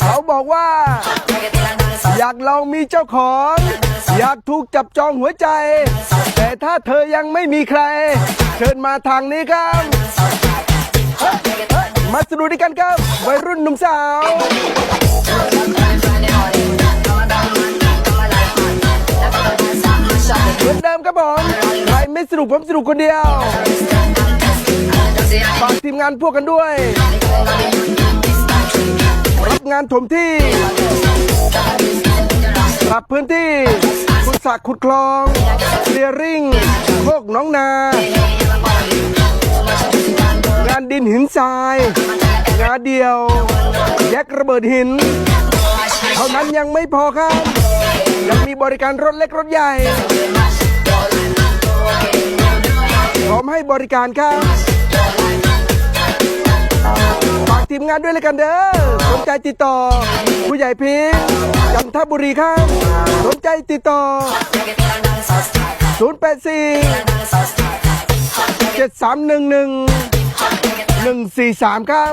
เขาบอกว่า อยากลองมีเจ้าของ อยากถูกจับจองหัวใจ แต่ถ้าเธอยังไม่มีใคร เชิญมาทางนี้ครับ มาสนุกด้วยกันครับ วัยรุ่นหนุ่มสาวเหมือนเดิมครับผมใครไม่สนุกผมสนุกคนเดียวฝากทีมงานพวกกันด้วย งานถมที่ ปรับพื้นที่ขุดสระขุดคลองเคลียริ่งโคกน้องนา งานดินหินทราย งานเดียว แยกระเบิดหิน เท่านั้นยังไม่พอครับ ยังมีบริการรถเล็กรถใหญ่พร้อมให้บริการครับ ทีมงานด้วยเลยกันเด้อสนใจติดต่อ ผู้ใหญ่พิงจันทบุรีครับสนใจติดต่อ 084 7311 143 ครับ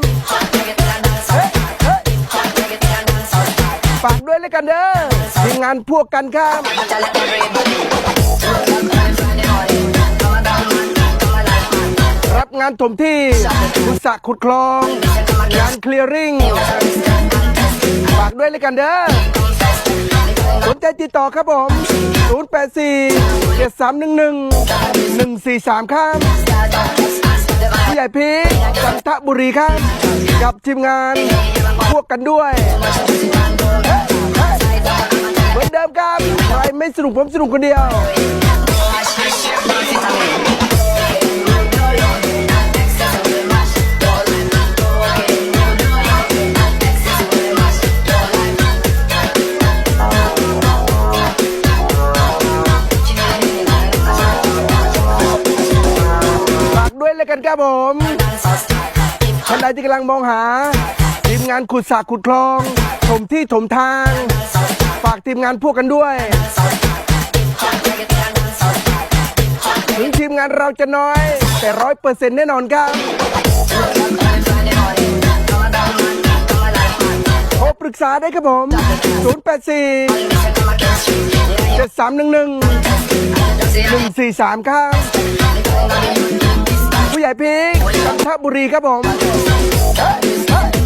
ฝากด้วยเลยกันเด้อทีมงานพวกกันครับ งานถมที่ขุดสระขุดคลอง งานเคลียร์ริงฝากด้วยเลยกันเด้อสนใจติดต่อครับผม 084 7311 143 ครับผู้ใหญ่พีจันทบุรีครับ กับทีมงานพวกกันด้วยเฮ้ยเฮ้ยเหมือนเดิมครับ ใครไม่สนุกผมสนุกคนเดียว้วกันครับผมท่านใดที่กำลังมองหาทีมงานขุดสระขุดคลอง ถมที่ถมทาง ฝากทีมงานพวกกันด้วยถึงทีมงานเราจะน้อย แต่ร้อยเปอร์เซ็นต์แน่นอนครับโทรปรึกษาได้ครับผม 084 7311 143 ครับ ผู้ใหญ่พิงจันทบุรีครับผมเฮ้ยเฮ้ย